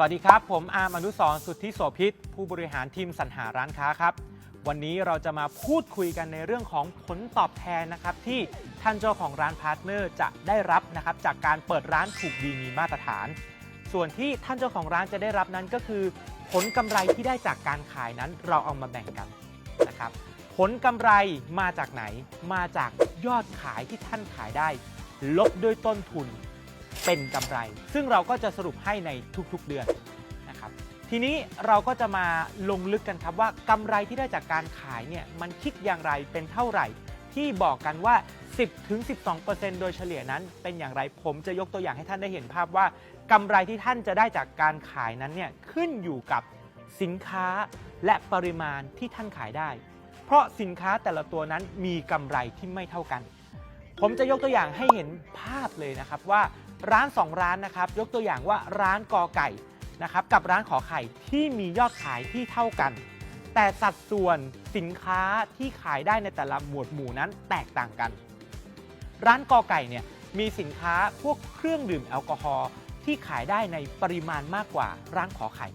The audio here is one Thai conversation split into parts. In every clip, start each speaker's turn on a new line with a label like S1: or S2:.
S1: สวัสดีครับ ผมอาร์มอนุสรสุทธิโสพิษ ผู้บริหารทีมสรรหาร้านค้าครับ วันนี้เราจะมาพูดคุยกันในเรื่องของผลตอบแทนนะครับ ที่ท่านเจ้าของร้านพาร์ทเนอร์จะได้รับนะครับ จากการเปิดร้านถูกดีมีมาตรฐาน ส่วนที่ท่านเจ้าของร้านจะได้รับนั้นก็คือ ผลกำไรที่ได้จากการขายนั้นเราเอามาแบ่งกันนะครับ ผลกำไรมาจากไหน มาจากยอดขายที่ท่านขายได้ ลบด้วยต้นทุน เป็นกำไร ซึ่งเราก็จะสรุปให้ในทุกๆเดือนนะครับ ทีนี้เราก็จะมาลงลึกกันครับว่ากำไรที่ได้จากการขายเนี่ยมันคิดอย่างไรเป็นเท่าไหร่ ที่บอกกันว่า 10-12%โดยเฉลี่ยนั้นเป็นอย่างไรผมจะยกตัวอย่างให้ท่านได้เห็นภาพว่ากำไรที่ท่านจะได้จากการขายนั้นเนี่ยขึ้นอยู่กับสินค้าและปริมาณที่ท่านขายได้ เพราะสินค้าแต่ละตัวนั้นมีกำไรที่ไม่เท่ากัน ผมจะยกตัวอย่างให้เห็นภาพเลยนะครับว่าร้าน 2 ร้านนะครับยกตัวอย่างว่าร้านกอไก่นะครับกับร้านขอไข่ที่มียอดขายที่เท่ากัน แต่สัดส่วนสินค้าที่ขายได้ในแต่ละหมวดหมู่นั้นแตกต่างกัน ร้านกอไก่เนี่ยมีสินค้าพวกเครื่องดื่มแอลกอฮอล์ที่ขายได้ในปริมาณมากกว่าร้านขอไข่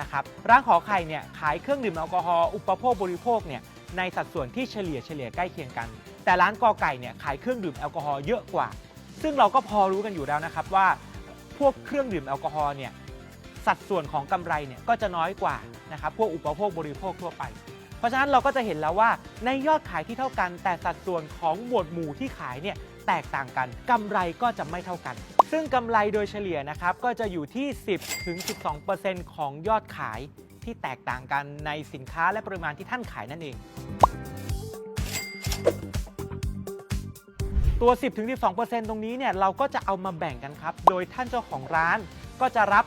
S1: นะครับร้านขอไข่เนี่ยขายเครื่องดื่มแอลกอฮอล์อุปโภคบริโภคเนี่ยในสัดส่วนที่เฉลี่ยเฉลี่ยใกล้เคียงกัน แต่ร้านกอไก่เนี่ยขายเครื่องดื่มแอลกอฮอล์เยอะกว่า ซึ่งเราก็พอรู้กันอยู่แล้วนะครับว่าพวกเครื่องดื่มแอลกอฮอล์เนี่ยสัดส่วนของกำไรเนี่ยก็จะน้อยกว่านะครับพวกอุปโภคบริโภคทั่วไป เพราะฉะนั้นเราก็จะเห็นแล้วว่าในยอดขายที่เท่ากัน แต่สัดส่วนของหมวดหมู่ที่ขายเนี่ยแตกต่างกันกำไรก็จะไม่เท่ากัน ซึ่งกำไรโดยเฉลี่ยนะครับก็จะอยู่ที่ 10ถึง12 ของยอดขายที่แตกต่างกันในสินค้าและปริมาณที่ท่านขายนั่นเอง ตัว 10-12%ตรงนี้เนี่ยเราก็จะเอามาแบ่งกันครับ โดยท่านเจ้าของร้านก็จะรับ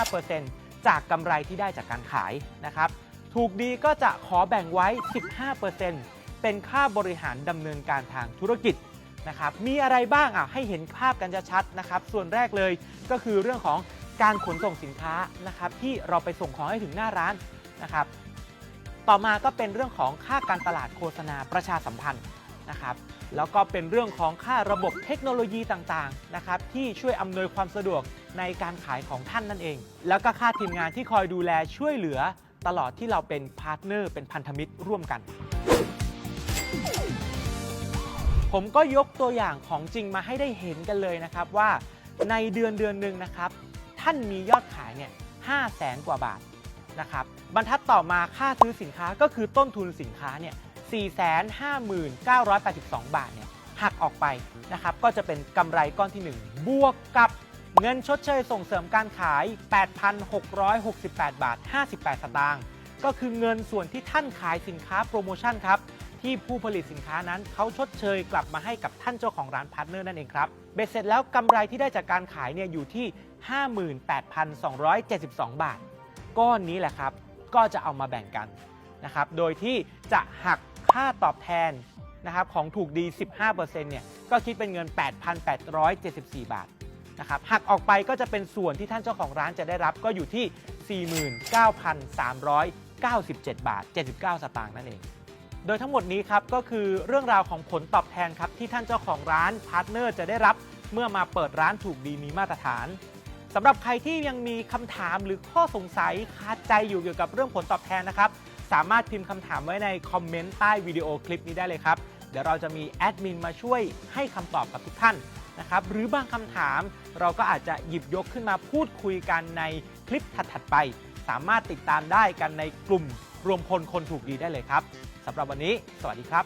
S1: 85%จากกำไรที่ได้จากการขายนะครับ ถูกดีก็จะขอแบ่งไว้ 15%เป็นค่าบริหารดำเนินการทางธุรกิจนะครับ มีอะไรบ้างอะให้เห็นภาพกันจะชัดนะครับ ส่วนแรกเลยก็คือเรื่องของการขนส่งสินค้านะครับ ที่เราไปส่งของให้ถึงหน้าร้านนะครับ ต่อมาก็เป็นเรื่องของค่าการตลาดโฆษณาประชาสัมพันธ์ นะครับแล้วก็เป็นเรื่องของค่าระบบเทคโนโลยีต่างๆนะครับที่ช่วยอำนวยความสะดวกในการขายของท่านนั่นเอง แล้วก็ค่าทีมงานที่คอยดูแลช่วยเหลือ ตลอดที่เราเป็นพาร์ทเนอร์เป็นพันธมิตรร่วมกัน ผมก็ยกตัวอย่างของจริงมาให้ได้เห็นกันเลยนะครับว่าในเดือนเดือนหนึ่งนะครับ ท่านมียอดขายเนี่ยห้าแสนกว่าบาทนะครับบรรทัดต่อมาค่าซื้อสินค้าก็คือต้นทุนสินค้าเนี่ย 459,982 บาทเนี่ยหักออกไปนะครับก็จะเป็นกำไรก้อนที่ 1 บวกกับเงินชดเชยส่งเสริมการขาย 8,668 บาท 58 สตางค์ก็คือเงินส่วนที่ท่านขายสินค้าโปรโมชั่นครับที่ผู้ผลิตสินค้านั้นเขาชดเชยกลับมาให้กับท่านเจ้าของร้านพาร์ทเนอร์นั่นเองครับ เบ็ดเสร็จแล้วกำไรที่ได้จากการขายเนี่ยอยู่ที่ 58,272 บาท ก้อนนี้แหละครับ ก็จะเอามาแบ่งกันนะครับ โดยที่จะหัก ค่าตอบแทนนะครับของถูกดี 15%เนี่ยก็คิดเป็นเงิน 8,874 บาทนะครับหักออกไปก็จะเป็นส่วนที่ท่านเจ้าของร้านจะได้รับก็อยู่ที่ 49,397 บาท 79 สตางค์นั่นเอง โดยทั้งหมดนี้ครับก็คือเรื่องราวของผลตอบแทนครับที่ท่านเจ้าของร้านพาร์ทเนอร์จะได้รับเมื่อมาเปิดร้านถูกดีมีมาตรฐานสำหรับใครที่ยังมีคำถามหรือข้อสงสัยคาใจอยู่เกี่ยวกับเรื่องผลตอบแทนนะครับ สามารถพิมพ์คำถามไว้ในคอมเมนต์ใต้วิดีโอคลิปนี้ได้เลยครับ เดี๋ยวเราจะมีแอดมินมาช่วยให้คำตอบกับทุกท่านนะครับหรือบางคำถามเราก็อาจจะหยิบยกขึ้นมาพูดคุยกันในคลิปถัดๆไป สามารถติดตามได้กันในกลุ่มรวมพลคนถูกดีได้เลยครับสำหรับวันนี้ สวัสดีครับ